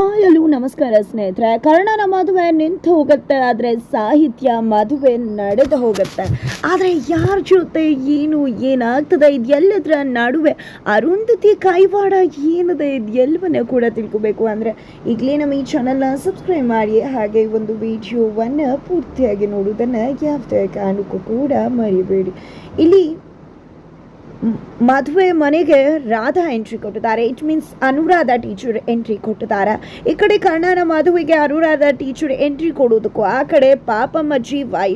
Hi ನಮಸ್ಕಾರ ಸ್ನೇಹಿತರೆ. ಕರ್ಣನ ಮದುವೆ ನಿಂತು ಹೋಗುತ್ತೆ, ಆದರೆ ಸಾಹಿತ್ಯ ಮದುವೆ ನಡೆದು ಹೋಗುತ್ತೆ. ಆದರೆ ಯಾರ ಜೊತೆ ಏನು ಏನಾಗ್ತದೆ ಇದೆಲ್ಲದರ ನಡುವೆ ಅರುಂಧತಿ ಕೈವಾಡ ಏನಿದೆ ಇದು ಎಲ್ಲವನ್ನ ಕೂಡ ತಿಳ್ಕೊಬೇಕು. ಅಂದರೆ ಈಗಲೇ ನಮ್ಮ ಈ ಚಾನಲ್ನ ಸಬ್ಸ್ಕ್ರೈಬ್ ಮಾಡಿ, ಹಾಗೆ ಒಂದು ವಿಡಿಯೋವನ್ನು ಪೂರ್ತಿಯಾಗಿ ನೋಡುವುದನ್ನು ಯಾವುದೇ ಕಾರಣಕ್ಕೂ ಕೂಡ ಮರಿಬೇಡಿ. ಇಲ್ಲಿ ಮದುವೆ ಮನೆಗೆ ರಾಧಾ ಎಂಟ್ರಿ ಕೊಟ್ಟಿದ್ದಾರೆ. It means Anuradha teacher entry ಕೊಟ್ಟಿದ್ದಾರೆ. ಈ ಕಡೆ ಕರ್ಣನ ಮದುವೆಗೆ ಅನುರಾಧ ಟೀಚರ್ ಎಂಟ್ರಿ ಕೊಡೋದಕ್ಕೂ ಆ ಕಡೆ ಪಾಪಮ್ಮಜ್ಜಿ ವೈ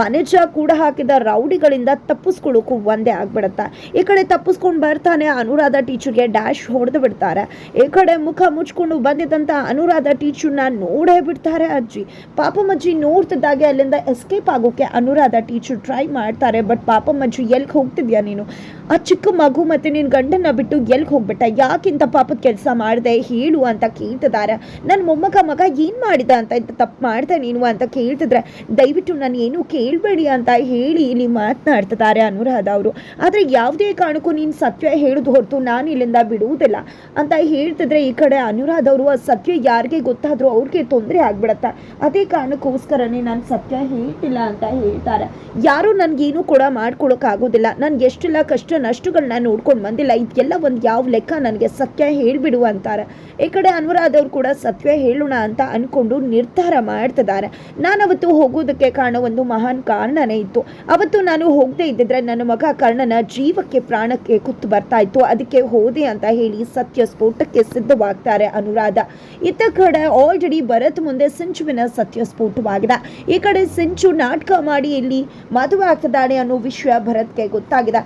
ವನಜ ಕೂಡ ಹಾಕಿದ ರೌಡಿಗಳಿಂದ ತಪ್ಪಿಸ್ಕೊಳ್ಳೋಕ್ಕೂ ಒಂದೇ ಆಗ್ಬಿಡುತ್ತೆ. ಈ ಕಡೆ ತಪ್ಪಿಸ್ಕೊಂಡು ಬರ್ತಾನೆ ಅನುರಾಧ ಟೀಚರ್ಗೆ ಡ್ಯಾಶ್ ಹೊಡೆದು ಬಿಡ್ತಾರೆ. ಈ ಕಡೆ ಮುಖ ಮುಚ್ಕೊಂಡು ಬಂದಿದ್ದಂಥ ಅನುರಾಧ ಟೀಚರ್ನ ನೋಡೇ ಬಿಡ್ತಾರೆ ಅಜ್ಜಿ. ಪಾಪಮ್ಮಜ್ಜಿ ನೋಡ್ತಿದ್ದಾಗೆ, ಅಲ್ಲಿಂದ ಎಸ್ಕೇಪ್ ಆಗೋಕ್ಕೆ ಅನುರಾಧ ಟೀಚರ್ ಟ್ರೈ ಮಾಡ್ತಾರೆ ಬಟ್ ಪಾಪಮ್ಮಜ್ಜಿ ಎಲ್ಲಿಗೆ ಹೋಗ್ತಿದ್ಯಾ ನೀನು? ಆ ಚಿಕ್ಕ ಮಗು ಮತ್ತೆ ನಿನ್ನ ಗಂಡನ್ನ ಬಿಟ್ಟು ಎಲ್ಲಿ ಹೋಗ್ಬಿಟ್ಟ? ಯಾಕಿಂತ ಪಾಪದ ಕೆಲಸ ಮಾಡಿದೆ? ಹೇಳು ಅಂತ ಕೇಳ್ತಿದ್ದಾರೆ ನನ್ನ ಮೊಮ್ಮಗ ಮಗ ಏನು ಮಾಡಿದ ಅಂತ ಇಂತ ತಪ್ಪು ಮಾಡ್ದೆ ನೀನು ಅಂತ ಕೇಳ್ತಿದ್ರೆ, ದಯವಿಟ್ಟು ನಾನು ಏನು ಕೇಳಬೇಡಿ ಅಂತ ಹೇಳಿ ಇಲ್ಲಿ ಮಾತನಾಡ್ತಿದ್ದಾರೆ ಅನುರಾಧ ಅವರು. ಆದರೆ ಯಾವುದೇ ಕಾರಣಕ್ಕೂ ನೀನು ಸತ್ಯ ಹೇಳೋದು ಹೊರತು ನಾನು ಇಲ್ಲಿಂದ ಬಿಡುವುದಿಲ್ಲ ಅಂತ ಹೇಳ್ತಿದ್ರೆ ಈ ಕಡೆ ಅನುರಾಧ ಅವರು ಆ ಸತ್ಯ ಯಾರಿಗೆ ಗೊತ್ತಾದರೂ ಅವ್ರಿಗೆ ತೊಂದರೆ ಆಗ್ಬಿಡತ್ತೆ. ಅದೇ ಕಾರಣಕ್ಕೋಸ್ಕರನೇ ನಾನು ಸತ್ಯ ಹೇಳ್ತಿಲ್ಲ ಅಂತ ಹೇಳ್ತಾರೆ. ಯಾರೂ ನನಗೇನು ಕೂಡ ಮಾಡ್ಕೊಳಕ್ಕಾಗೋದಿಲ್ಲ ನನ್ಗೆ ಎಷ್ಟೆಲ್ಲ ಕಷ್ಟ ನಷ್ಟಗಳನ್ನ ನೋಡ್ಕೊಂಡು ಬಂದಿಲ್ಲ. ಇದೆಲ್ಲ ಒಂದು ಯಾವ ಲೆಕ್ಕ ನನಗೆ ಸತ್ಯ ಹೇಳಿಬಿಡು ಅಂತಾರೆ. ಈ ಕಡೆ ಅನುರಾಧ ಅವ್ರು ಕೂಡ ಸತ್ಯ ಹೇಳೋಣ ಅಂತ ಅಂದ್ಕೊಂಡು ನಿರ್ಧಾರ ಮಾಡ್ತಿದ್ದಾರೆ. ನಾನು ಅವತ್ತು ಹೋಗೋದಕ್ಕೆ ಕಾರಣ ಒಂದು ಮಹಾನ್ ಕಾರಣನೇ ಇತ್ತು. ಅವತ್ತು ನಾನು ಹೋಗದೆ ಇದ್ದಿದ್ರೆ ನನ್ನ ಮಗ ಕರ್ಣನ ಜೀವಕ್ಕೆ ಪ್ರಾಣಕ್ಕೆ ಕುತ್ತು ಬರ್ತಾ ಇತ್ತು. ಅದಕ್ಕೆ ಹೋದೆ ಅಂತ ಹೇಳಿ ಸತ್ಯ ಸ್ಫೋಟಕ್ಕೆ ಸಿದ್ಧವಾಗ್ತಾರೆ ಅನುರಾಧ. ಇತ್ತ ಕಡೆ ಆಲ್ರೆಡಿ ಭರತ್ ಮುಂದೆ ಸಿಂಚುವಿನ ಸತ್ಯ ಸ್ಫೋಟವಾಗಿದೆ. ಈ ಕಡೆ ಸಿಂಚು ನಾಟಕ ಮಾಡಿ ಇಲ್ಲಿ ಮದುವೆ ಆಗ್ತದಾಳೆ ಅನ್ನೋ ವಿಷಯ ಭರತ್ಗೆ ಗೊತ್ತಾಗಿದೆ.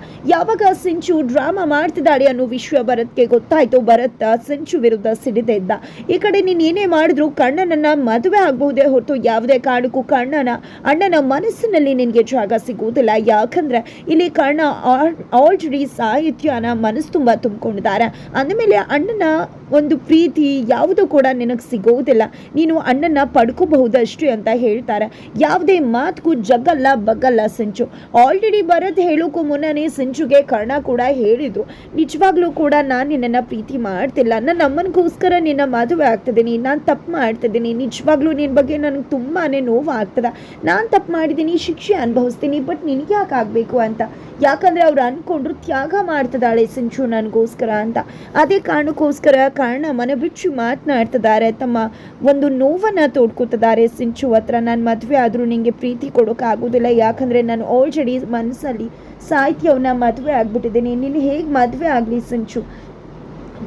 ಯಾವಾಗ ಸಿಂಚು ಡ್ರಾಮಾ ಮಾಡ್ತಿದ್ದಾಳೆ ಅನ್ನೋ ವಿಷಯ ಭರತ್ಗೆ ಗೊತ್ತಾಯ್ತು. ಭರತ್ ಸಿಂಚು ವಿರುದ್ಧ ಸಿಡಿದೆ ಇದ್ದ. ಈ ಕಡೆ ನೀನು ಏನೇ ಮಾಡಿದ್ರು ಕಣ್ಣನನ್ನ ಮದುವೆ ಆಗಬಹುದೇ ಹೊರತು ಯಾವುದೇ ಕಾರಣಕ್ಕೂ ಕಣ್ಣನ, ಅಣ್ಣನ ಮನಸ್ಸಿನಲ್ಲಿ ನಿನಗೆ ಜಾಗ ಸಿಗುವುದಿಲ್ಲ. ಯಾಕಂದ್ರೆ ಇಲ್ಲಿ ಕಣ್ಣ ಆಲ್ರೆಡಿ ಸಾಹಿತ್ಯನ ಮನಸ್ಸು ತುಂಬ ತುಂಬಿಕೊಂಡಿದ್ದಾರೆ. ಅಂದಮೇಲೆ ಅಣ್ಣನ ಒಂದು ಪ್ರೀತಿ ಯಾವುದು ಕೂಡ ನಿನಗೆ ಸಿಗೋದಿಲ್ಲ ನೀನು ಅಣ್ಣನ ಪಡ್ಕೋಬಹುದಷ್ಟು ಅಂತ ಹೇಳ್ತಾರೆ. ಯಾವುದೇ ಮಾತುಗೂ ಜಗ್ಗಲ್ಲ ಬಗ್ಗಲ್ಲ ಸಂಚು. ಆಲ್ರೆಡಿ ಬರೋದು ಹೇಳೋಕ್ಕೂ ಮುನ್ನನೇ ಸಂಚುಗೆ ಕರ್ಣ ಕೂಡ ಹೇಳಿದ್ರು. ನಿಜವಾಗ್ಲೂ ಕೂಡ ನಾನು ನಿನ್ನನ್ನು ಪ್ರೀತಿ ಮಾಡ್ತಿಲ್ಲ. ನನ್ನ ಅಮ್ಮನಿಗೋಸ್ಕರ ನಿನ್ನ ಮದುವೆ ಆಗ್ತಿದ್ದೀನಿ. ನಾನು ತಪ್ಪು ಮಾಡ್ತಿದ್ದೀನಿ. ನಿಜವಾಗ್ಲೂ ನಿನ್ನ ಬಗ್ಗೆ ನನಗೆ ತುಂಬಾ ನೋವು ಆಗ್ತದೆ ನಾನು ತಪ್ಪು ಮಾಡಿದ್ದೀನಿ, ಶಿಕ್ಷೆ ಅನುಭವಿಸ್ತೀನಿ, ಬಟ್ ನಿನಗೆ ಯಾಕೆ ಆಗಬೇಕು ಅಂತ? ಯಾಕಂದರೆ ಅವ್ರು ಅಂದ್ಕೊಂಡ್ರು ತ್ಯಾಗ ಮಾಡ್ತದಾಳೆ ಸಂಚು ನನಗೋಸ್ಕರ ಅಂತ. ಅದೇ ಕಾರಣಕ್ಕೋಸ್ಕರ ಕಾರಣ ಮನೆ ಬಿಚ್ಚು ಮಾತನಾಡ್ತಿದ್ದಾರೆ, ತಮ್ಮ ಒಂದು ನೋವನ್ನು ತೋಡ್ಕೊತಿದ್ದಾರೆ. ಸಿಂಚು ಹತ್ರ ನಾನು ಮದುವೆ ಆದರೂ ನಿಮಗೆ ಪ್ರೀತಿ ಕೊಡೋಕ್ಕಾಗೋದಿಲ್ಲ ಯಾಕಂದರೆ ನಾನು ಆಲ್ರೆಡಿ ಮನಸ್ಸಲ್ಲಿ ಸಾಹಿತ್ಯವನ್ನು ಮದುವೆ ಆಗ್ಬಿಟ್ಟಿದ್ದೀನಿ. ನೀನು ಹೇಗೆ ಮದುವೆ ಆಗಲಿ ಸಿಂಚು?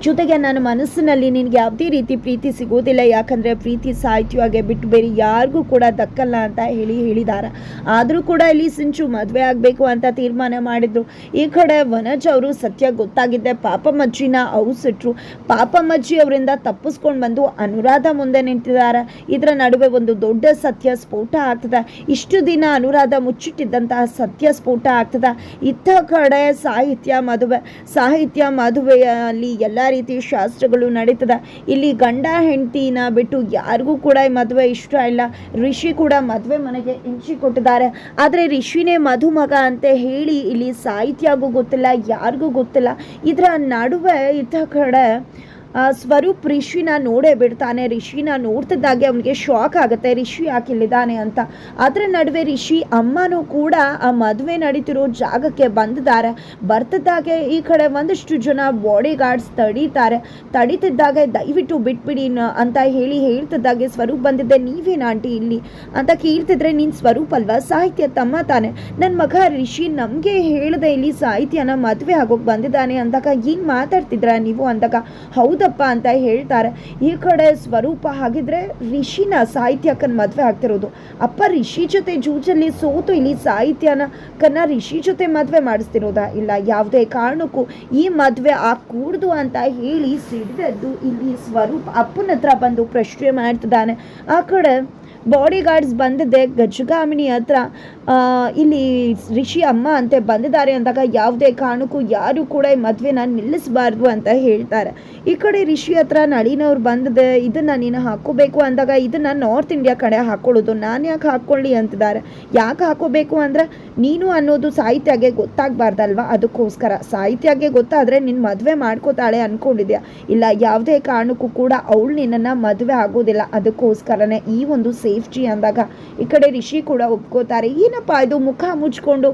ಜೊತೆಗೆ ನನ್ನ ಮನಸ್ಸಿನಲ್ಲಿ ನಿನಗೆ ಯಾವುದೇ ರೀತಿ ಪ್ರೀತಿ ಸಿಗೋದಿಲ್ಲ. ಯಾಕಂದರೆ ಪ್ರೀತಿ ಸಾಹಿತ್ಯವಾಗಿ ಬಿಟ್ಟು ಬೇರೆ ಯಾರಿಗೂ ಕೂಡ ದಕ್ಕಲ್ಲ ಅಂತ ಹೇಳಿ ಹೇಳಿದ್ದಾರೆ ಆದರೂ ಕೂಡ ಇಲ್ಲಿ ಸಿಂಚು ಮದುವೆ ಆಗಬೇಕು ಅಂತ ತೀರ್ಮಾನ ಮಾಡಿದ್ರು. ಈ ಕಡೆ ವನಜ್ ಅವರು ಸತ್ಯ ಗೊತ್ತಾಗಿದ್ದೆ. ಪಾಪಮ್ಮಜ್ಜಿನ ಔಸಿಟ್ರು ಪಾಪಮ್ಮಜ್ಜಿ ಅವರಿಂದ ತಪ್ಪಿಸ್ಕೊಂಡು ಬಂದು ಅನುರಾಧ ಮುಂದೆ ನಿಂತಿದ್ದಾರೆ ಇದರ ನಡುವೆ ಒಂದು ದೊಡ್ಡ ಸತ್ಯ ಸ್ಫೋಟ ಆಗ್ತದೆ. ಇಷ್ಟು ದಿನ ಅನುರಾಧ ಮುಚ್ಚಿಟ್ಟಿದ್ದಂತಹ ಸತ್ಯ ಸ್ಫೋಟ ಆಗ್ತದೆ. ಇತ್ತ ಕಡೆ ಸಾಹಿತ್ಯ ಮದುವೆ, ಸಾಹಿತ್ಯ ಮದುವೆಯಲ್ಲಿ ಎಲ್ಲ ರೀತಿ ಶಾಸ್ತ್ರಗಳು ನಡೀತದ. ಇಲ್ಲಿ ಗಂಡ ಹೆಂಡತಿನ ಬಿಟ್ಟು ಯಾರಿಗೂ ಕೂಡ ಈ ಮದುವೆ ಇಷ್ಟ ಇಲ್ಲ. ರಿಷಿ ಕೂಡ ಮದುವೆ ಮನೆಗೆ ಇಂಚಿ ಕೊಟ್ಟಿದ್ದಾರೆ. ಆದರೆ ರಿಷಿನೇ ಮಧುಮಗ ಅಂತ ಹೇಳಿ ಇಲ್ಲಿ ಸಾಹಿತ್ಯಗೂ ಗೊತ್ತಿಲ್ಲ, ಯಾರಿಗೂ ಗೊತ್ತಿಲ್ಲ. ಇದರ ನಡುವೆ ಇದ್ದ ಕಡೆ ಸ್ವರೂಪ್ ರಿಷಿನ ನೋಡೇ ಬಿಡ್ತಾನೆ. ರಿಷಿನ ನೋಡ್ತಿದ್ದಾಗೆ ಅವನಿಗೆ ಶಾಕ್ ಆಗುತ್ತೆ. ರಿಷಿ ಯಾಕೆ ಇಲ್ಲಿದ್ದಾನೆ ಅಂತ. ಅದರ ನಡುವೆ ರಿಷಿ ಅಮ್ಮನೂ ಕೂಡ ಆ ಮದುವೆ ನಡೀತಿರೋ ಜಾಗಕ್ಕೆ ಬಂದಿದ್ದಾರೆ. ಬರ್ತಿದ್ದಾಗೆ ಈ ಕಡೆ ಒಂದಷ್ಟು ಜನ ಬಾಡಿ ಗಾರ್ಡ್ಸ್ ತಡೀತಾರೆ. ತಡೀತಿದ್ದಾಗೆ ದಯವಿಟ್ಟು ಬಿಟ್ಬಿಡಿ ಅಂತ ಹೇಳಿ ಹೇಳ್ತಿದ್ದಾಗೆ ಸ್ವರೂಪ್ ಬಂದಿದ್ದೆ, ನೀವೇನು ಆಂಟಿ ಇಲ್ಲಿ? ಅಂತ ಕೇಳ್ತಿದ್ರೆ, ನೀನು ಸ್ವರೂಪ್ ಅಲ್ವಾ? ಸಾಹಿತ್ಯ ತಮ್ಮ ತಾನೆ. ನನ್ನ ಮಗ ರಿಷಿ ನಮಗೆ ಹೇಳಿದೆ ಇಲ್ಲಿ ಸಾಹಿತ್ಯನ ಮದುವೆ ಆಗೋಕೆ ಬಂದಿದ್ದಾನೆ ಅಂದಾಗ, ಏನು ಮಾತಾಡ್ತಿದ್ರ ನೀವು? ಅಂದಾಗ ಹೌದಪ್ಪ ಅಂತ ಹೇಳ್ತಾರೆ. ಈ ಕಡೆ ಸ್ವರೂಪ ಹಾಗಿದ್ರೆ ರಿಷಿನ ಸಾಹಿತ್ಯಕ್ಕನ ಮದುವೆ ಆಗ್ತಿರೋದು. ಅಪ್ಪ ರಿಷಿ ಜೊತೆ ಜೂಜಲ್ಲಿ ಸೋತು ಇಲ್ಲಿ ಸಾಹಿತ್ಯನ ಕನ್ನ ರಿಷಿ ಜೊತೆ ಮದುವೆ ಮಾಡಿಸ್ತಿರೋದಾ? ಇಲ್ಲ, ಯಾವುದೇ ಕಾರಣಕ್ಕೂ ಈ ಮದುವೆ ಕೂಡ್ದು ಅಂತ ಹೇಳಿ ಸಿಡಿದದ್ದು ಇಲ್ಲಿ ಸ್ವರೂಪ ಅಪ್ಪನ ಹತ್ರ ಬಂದು ಪ್ರಶ್ನೆ ಮಾಡ್ತಿದ್ದಾನೆ. ಆ ಕಡೆ ಬಾಡಿ ಗಾರ್ಡ್ಸ್ ಬಂದಿದ್ದೆ ಗಜಗಾಮಿನಿ ಹತ್ರ. ಇಲ್ಲಿ ರಿಷಿ ಅಮ್ಮ ಅಂತೆ ಬಂದಿದ್ದಾರೆ ಅಂದಾಗ ಯಾವುದೇ ಕಾರಣಕ್ಕೂ ಯಾರು ಕೂಡ ಈ ಮದುವೆನ ನಿಲ್ಲಿಸಬಾರ್ದು ಅಂತ ಹೇಳ್ತಾರೆ. ಈ ಕಡೆ ರಿಷಿ ಹತ್ರ ನಳಿನವ್ರು ಬಂದಿದೆ, ಇದನ್ನ ನೀನು ಹಾಕೋಬೇಕು ಅಂದಾಗ ಇದನ್ನ ನಾರ್ತ್ ಇಂಡಿಯಾ ಕಡೆ ಹಾಕೊಳ್ಳೋದು, ನಾನು ಯಾಕೆ ಹಾಕ್ಕೊಳ್ಳಿ ಅಂತಿದ್ದಾರೆ. ಯಾಕೆ ಹಾಕೋಬೇಕು ಅಂದ್ರೆ ನೀನು ಅನ್ನೋದು ಸಾಹಿತ್ಯಗೆ ಗೊತ್ತಾಗಬಾರ್ದಲ್ವಾ? ಅದಕ್ಕೋಸ್ಕರ ಸಾಹಿತ್ಯಗೆ ಗೊತ್ತಾದರೆ ನಿನ್ನ ಮದುವೆ ಮಾಡ್ಕೋತಾಳೆ ಅನ್ಕೊಂಡಿದ್ಯಾ? ಇಲ್ಲ, ಯಾವುದೇ ಕಾರಣಕ್ಕೂ ಕೂಡ ಅವಳು ನಿನ್ನನ್ನು ಮದುವೆ ಆಗೋದಿಲ್ಲ. ಅದಕ್ಕೋಸ್ಕರನೇ ಈ ಒಂದು ಸೇಫ್ಟಿ ಅಂದಾಗ ಈ ಕಡೆ ರಿಷಿ ಕೂಡ ಒಪ್ಕೋತಾರೆ, ಏನಪ್ಪ ಇದು ಮುಖ ಮುಚ್ಕೊಂಡು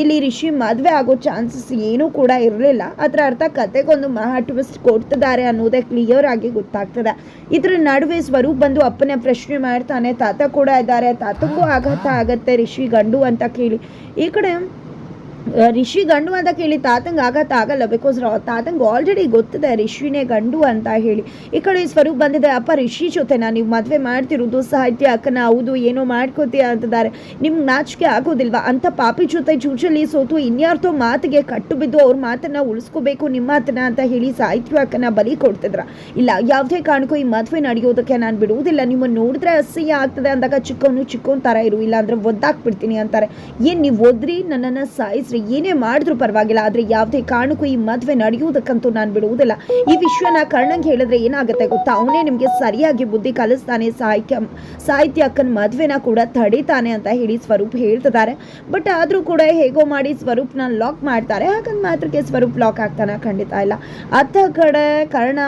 ಇಲ್ಲಿ ರಿಷಿ ಮದುವೆ ಆಗೋ ಚಾನ್ಸಸ್ ಏನೂ ಕೂಡ ಇರಲಿಲ್ಲ. ಅದರ ಅರ್ಥ ಕತೆಗೊಂದು ಮಹಾ ಟ್ವಿಸ್ಟ್ ಕೊಡ್ತಿದ್ದಾರೆ ಅನ್ನೋದೇ ಕ್ಲಿಯರ್ ಆಗಿ ಗೊತ್ತಾಗ್ತದೆ. ಇದ್ರ ನಡುವೆ ಸ್ವರೂಪ್ ಬಂದು ಅಪ್ಪನ ಪ್ರಶ್ನೆ ಮಾಡ್ತಾನೆ, ತಾತ ಕೂಡ ಇದ್ದಾರೆ, ತಾತಕ್ಕೂ ಆಘಾತ ಆಗತ್ತೆ ರಿಷಿ ಗಂಡು ಅಂತ ಕೇಳಿ. ಈ ಕಡೆ ರಿಷಿ ಗಂಡು ಅಂತ ಕೇಳಿ ತಾತಂಗೆ ಆಗತ್ತ ಆಗಲ್ಲ ಬಿಕಾಸ್ ತಾತಂಗೆ ಆಲ್ರೆಡಿ ಗೊತ್ತಿದೆ ರಿಷಿನೇ ಗಂಡು ಅಂತ ಹೇಳಿ. ಈ ಕಡೆ ಸ್ವರೂಪ್ ಬಂದಿದೆ, ಅಪ್ಪ, ರಿಷಿ ಜೊತೆನಾ? ನೀವು ಮದುವೆ ಮಾಡ್ತಿರೋದು, ಸಾಹಿತ್ಯ ಅಕ್ಕನ ಹೌದು, ಏನೋ ಮಾಡ್ಕೋತೀಯ? ಅಂತಿದ್ದಾರೆ. ನಿಮ್ಗೆ ನಾಚಿಕೆ ಆಗೋದಿಲ್ವಾ? ಅಂತ ಪಾಪಿ ಜೊತೆ ಚೂಚಲ್ಲಿ ಸೋತು ಇನ್ಯಾರ್ದೋ ಮಾತಿಗೆ ಕಟ್ಟು ಬಿದ್ದು ಅವ್ರ ಮಾತನ್ನ ಉಳಿಸ್ಕೋಬೇಕು ನಿಮ್ಮ ಮಾತನ್ನ ಅಂತ ಹೇಳಿ ಸಾಹಿತ್ಯ ಅಕ್ಕನ ಬಲಿ ಕೊಡ್ತಿದ್ರ. ಇಲ್ಲ, ಯಾವುದೇ ಕಾರಣಕ್ಕೂ ಈ ಮದುವೆ ನಡೆಯೋದಕ್ಕೆ ನಾನು ಬಿಡುವುದಿಲ್ಲ. ನಿಮ್ಮನ್ನು ನೋಡಿದ್ರೆ ಅಸಹ್ಯ ಆಗ್ತದೆ ಅಂದಾಗ ಚಿಕ್ಕವನು ಚಿಕ್ಕವನ ಥರ ಇರು ಇಲ್ಲ ಅಂದ್ರೆ ಒದ್ದಾಕ್ಬಿಡ್ತೀನಿ ಅಂತಾರೆ. ಏನು ನೀವು ಓದ್ರಿ ನನ್ನನ್ನು ಏನೇ ಮಾಡಿದ್ರು ಪರವಾಗಿಲ್ಲ, ಆದರೆ ಯಾವುದೇ ಕಾರಣಕ್ಕೂ ಈ ಮದುವೆ ನಡೆಯುವುದಕ್ಕಂತೂ ನಾನು ಬಿಡುವುದಿಲ್ಲ. ಈ ವಿಷಯನ ಕರ್ಣಂಗೆ ಹೇಳಿದ್ರೆ ಏನಾಗುತ್ತೆ ಗೊತ್ತಾ? ಅವನೇ ನಿಮಗೆ ಸರಿಯಾಗಿ ಬುದ್ಧಿ ಕಲಿಸ್ತಾನೆ, ಸಾಹಿತ್ಯ ಸಾಹಿತ್ಯ ಅಕ್ಕನ ಮದುವೆನ ಕೂಡ ತಡಿತಾನೆ ಅಂತ ಹೇಳಿ ಸ್ವರೂಪ್ ಹೇಳ್ತಿದ್ದಾರೆ. ಬಟ್ ಆದರೂ ಕೂಡ ಹೇಗೋ ಮಾಡಿ ಸ್ವರೂಪ್ನ ಲಾಕ್ ಮಾಡ್ತಾರೆ. ಹಾಗಂದ್ ಮಾತ್ರಕ್ಕೆ ಸ್ವರೂಪ್ ಲಾಕ್ ಆಗ್ತಾನೆ ಖಂಡಿತ ಇಲ್ಲ. ಅತ್ತ ಕಡೆ ಕರ್ಣ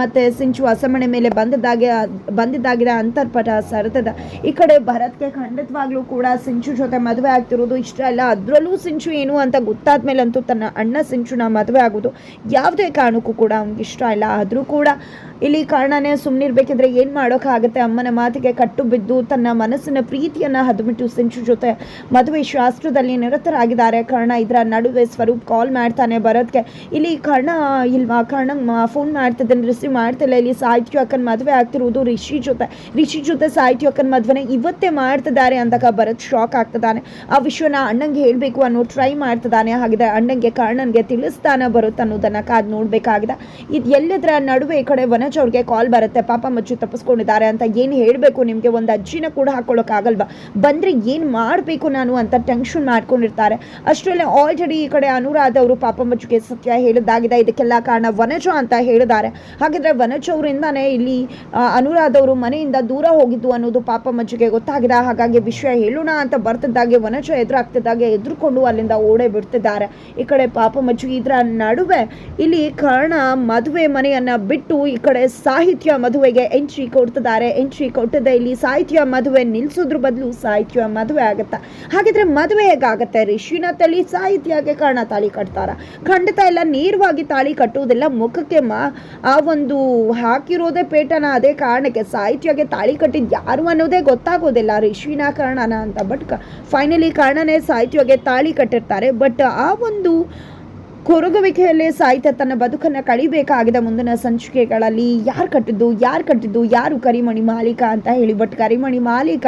ಮತ್ತೆ ಸಿಂಚು ಅಸಮಣೆ ಮೇಲೆ ಬಂದಿದ್ದಾಗೆ ಬಂದಿದ್ದಾಗಿದೆ ಅಂತರ್ಪಟ ಸರತದ. ಈ ಕಡೆ ಭರತ್ಗೆ ಖಂಡಿತವಾಗ್ಲೂ ಕೂಡ ಸಿಂಚು ಜೊತೆ ಮದುವೆ ಆಗ್ತಿರೋದು ಇಷ್ಟ ಇಲ್ಲ. ಅದರಲ್ಲೂ ಸಿಂಚು ಏನು ಅಂತ ಗೊತ್ತಾದ್ಮೇಲೆ ಅಂತೂ ತನ್ನ ಅಣ್ಣ ಸಿಂಚುನ ಮದುವೆ ಆಗೋದು ಯಾವುದೇ ಕಾರಣಕ್ಕೂ ಕೂಡ ಅವ್ನಿಗೆ ಇಷ್ಟ ಇಲ್ಲ. ಆದರೂ ಕೂಡ ಇಲ್ಲಿ ಕಾರಣನೇ ಸುಮ್ಮನಿರ್ಬೇಕಿದ್ರೆ ಏನು ಮಾಡೋಕ್ಕಾಗುತ್ತೆ? ಅಮ್ಮನ ಮಾತಿಗೆ ಕಟ್ಟು ಬಿದ್ದು ತನ್ನ ಮನಸ್ಸಿನ ಪ್ರೀತಿಯನ್ನು ಹದಮಿಟ್ಟು ಸಿಂಚು ಜೊತೆ ಮದುವೆ ಶಾಸ್ತ್ರದಲ್ಲಿ ನಿರತರಾಗಿದ್ದಾರೆ. ಕರ್ಣ ಇದರ ನಡುವೆ ಸ್ವರೂಪ್ ಕಾಲ್ ಮಾಡ್ತಾನೆ ಭರತ್ಗೆ. ಇಲ್ಲಿ ಕರ್ಣ ಇಲ್ವಾ? ಕರ್ಣಂಗೆ ಫೋನ್ ಮಾಡ್ತಿದ್ದೇನೆ. ಮಾಡ್ತಿಲ್ಲ ಇಲ್ಲಿ ಸಾಹಿತ್ಯ ಅಕ್ಕನ ಮದುವೆ ಆಗ್ತಿರುವುದು ರಿಷಿ ಜೊತೆ. ರಿಷಿ ಜೊತೆ ಸಾಹಿತ್ಯ ಅಕ್ಕನ ಮದುವೆನೇ ಇವತ್ತೇ ಮಾಡ್ತಿದ್ದಾರೆ ಅಂದಾಗ ಭರತ್ ಶಾಕ್ ಆಗ್ತದಾನೆ ಆ ವಿಷಯನ ಅಣ್ಣಂಗೆ ಹೇಳಬೇಕು ಅನ್ನೋ ಟ್ರೈ ಮಾಡ್ತಿದ್ದಾನೆ. ಹಾಗಿದ್ರೆ ಅಣ್ಣಂಗೆ, ಕರ್ಣನ್ಗೆ ತಿಳಿಸ್ತಾನೆ ಬರುತ್ತೆ ಅನ್ನೋದನ್ನ ಕಾದ್ ನೋಡ್ಬೇಕಾಗಿದೆ. ಇದು ಎಲ್ಲದರ ನಡುವೆ ಈ ಕಡೆ ವನಜ್ ಅವ್ರಿಗೆ ಕಾಲ್ ಬರುತ್ತೆ. ಪಾಪ ಮಚ್ಚು ತಪ್ಪಿಸ್ಕೊಂಡಿದ್ದಾರೆ ಅಂತ ಏನು ಹೇಳಬೇಕು? ನಿಮಗೆ ಒಂದು ಅಜ್ಜಿನ ಕೂಡ ಹಾಕೊಳ್ಳೋಕ್ಕಾಗಲ್ವಾ ಬಂದರೆ ಏನು ಮಾಡಬೇಕು ನಾನು ಅಂತ ಟೆನ್ಷನ್ ಮಾಡ್ಕೊಂಡಿರ್ತಾರೆ. ಅಷ್ಟರಲ್ಲೇ ಆಲ್ರೆಡಿ ಈ ಕಡೆ ಅನುರಾಧ ಅವರು ಪಾಪ ಮಚ್ಚುಗೆ ಸತ್ಯ ಹೇಳಿದ್ದಾಗಿದೆ. ಇದಕ್ಕೆಲ್ಲ ಕಾರಣ ವನಜ ಅಂತ ಹೇಳಿದ್ದಾರೆ. ಹಾಗಿದ್ರೆ ವನಚೌರಿಂದಾನೇ ಇಲ್ಲಿ ಅನುರಾಧ ಅವರು ಮನೆಯಿಂದ ದೂರ ಹೋಗಿದ್ದು ಅನ್ನೋದು ಪಾಪ ಮಜ್ಜಿಗೆ ಗೊತ್ತಾಗಿದೆ. ಹಾಗಾಗಿ ವಿಷಯ ಹೇಳೋಣ ಅಂತ ಬರ್ತಿದ್ದಾಗೆ ವನಚ ಎದುರಾಗ್ತಿದ್ದಾಗೆ ಎದುರುಕೊಂಡು ಅಲ್ಲಿಂದ ಓಡೇ ಬಿಡ್ತಿದ್ದಾರೆ. ಈ ಕಡೆ ಪಾಪ ಮಜ್ಜಿಗೆ ಇದರ ನಡುವೆ ಇಲ್ಲಿ ಕರ್ಣ ಮದುವೆ ಮನೆಯನ್ನ ಬಿಟ್ಟು ಈ ಕಡೆ ಸಾಹಿತ್ಯ ಮದುವೆಗೆ ಎಂಟ್ರಿ ಕೊಡ್ತಿದ್ದಾರೆ. ಎಂಟ್ರಿ ಕೊಟ್ಟಿದ್ದೆ ಇಲ್ಲಿ ಸಾಹಿತ್ಯ ಮದುವೆ ನಿಲ್ಸೋದ್ರ ಬದಲು ಸಾಹಿತ್ಯ ಮದುವೆ ಆಗುತ್ತೆ. ಹಾಗಿದ್ರೆ ಮದುವೆ ಹೇಗಾಗತ್ತೆ? ರಿಷಿನ ತಳಿ ಸಾಹಿತ್ಯಗೆ ಕರ್ಣ ತಾಳಿ ಕಟ್ತಾರ? ಖಂಡಿತ ಎಲ್ಲ ನೇರವಾಗಿ ತಾಳಿ ಕಟ್ಟುವುದಿಲ್ಲ ಮುಖಕ್ಕೆ ಮಾ, ಆ ಒಂದು ಹಾಕಿರೋದೇ ಪೇಟನ ಅದೇ ಕಾರಣಕ್ಕೆ ಸಾಹಿತ್ಯಗೆ ತಾಳಿ ಕಟ್ಟಿದ್ದು ಯಾರು ಅನ್ನೋದೇ ಗೊತ್ತಾಗೋದಿಲ್ಲ. ರಿಶ್ವಿನ ಕಾರಣನ ಅಂತ ಬಟ್ ಫೈನಲಿ ಕಾರಣನೇ ಸಾಹಿತ್ಯಗೆ ತಾಳಿ ಕಟ್ಟಿರ್ತಾರೆ. ಬಟ್ ಆ ಒಂದು ಕೊರಗುವಿಕೆಯಲ್ಲಿ ಸಾಹಿತ್ಯ ತನ್ನ ಬದುಕನ್ನು ಕಳಿಬೇಕಾಗಿದೆ ಮುಂದಿನ ಸಂಚಿಕೆಗಳಲ್ಲಿ. ಯಾರು ಕಟ್ಟಿದ್ದು ಯಾರು ಕಟ್ಟಿದ್ದು, ಯಾರು ಕರಿಮಣಿ ಮಾಲೀಕ ಅಂತ ಹೇಳಿ. ಬಟ್ ಕರಿಮಣಿ ಮಾಲೀಕ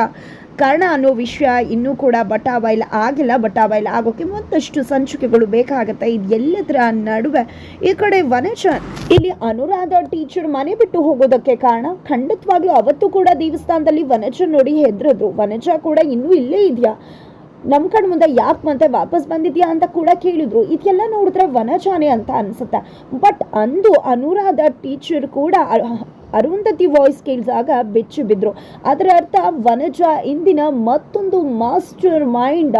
ಕರ್ಣ ಅನ್ನೋ ವಿಷಯ ಇನ್ನೂ ಕೂಡ ಬಟಾಬಾಯಿಲ್ ಆಗಿಲ್ಲ. ಬಟಾಬಾಯಿಲ್ ಆಗೋಕೆ ಮತ್ತಷ್ಟು ಸಂಚಿಕೆಗಳು ಬೇಕಾಗುತ್ತೆ. ಇದು ಎಲ್ಲದರ ನಡುವೆ ಈ ಕಡೆ ವನಜ, ಇಲ್ಲಿ ಅನುರಾಧ ಟೀಚರ್ ಮನೆ ಬಿಟ್ಟು ಹೋಗೋದಕ್ಕೆ ಕಾರಣ ಖಂಡಿತವಾಗ್ಲೂ ಅವತ್ತು ಕೂಡ ದೇವಸ್ಥಾನದಲ್ಲಿ ವನಜ ನೋಡಿ ಹೆದ್ರದ್ರು. ವನಜ ಕೂಡ ಇನ್ನೂ ಇಲ್ಲೇ ಇದೆಯಾ? ನಮ್ಮ ಕಡೆ ಮುಂದೆ ಯಾಕೆ ಮತ್ತೆ ವಾಪಸ್ ಬಂದಿದ್ಯಾ ಅಂತ ಕೂಡ ಕೇಳಿದ್ರು. ಇದೆಲ್ಲ ನೋಡಿದ್ರೆ ವನಜಾನೆ ಅಂತ ಅನ್ಸುತ್ತೆ. ಬಟ್ ಅಂದು ಅನುರಾಧ ಟೀಚರ್ ಕೂಡ ಅರುಂಧತಿ ವಾಯ್ಸ್ ಕೇಳಿದಾಗ ಬೆಚ್ಚಿ ಬಿದ್ದರು ಅದರ ಅರ್ಥ, ವನಜ ಇಂದಿನ ಮತ್ತೊಂದು ಮಾಸ್ಟರ್ ಮೈಂಡ್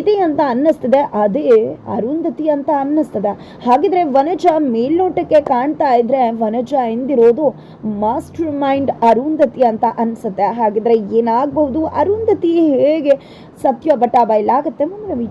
ಇದೆ ಅಂತ ಅನ್ನಿಸ್ತದೆ. ಅದೇ ಅರುಂಧತಿ ಅಂತ ಅನ್ನಿಸ್ತದೆ. ಹಾಗಿದ್ರೆ ವನಜ ಮೇಲ್ನೋಟಕ್ಕೆ ಕಾಣ್ತಾ ಇದ್ರೆ ವನಜ ಎಂದಿರೋದು ಮಾಸ್ಟರ್ ಮೈಂಡ್ ಅರುಂಧತಿ ಅಂತ ಅನ್ಸುತ್ತೆ ಹಾಗಿದ್ರೆ ಏನಾಗ್ಬಹುದು ಅರುಂಧತಿ ಹೇಗೆ ಸತ್ಯ ಬಟ ಬಯಲಾಗುತ್ತೆ? ಮುಂದಿನ ವಿಜಯ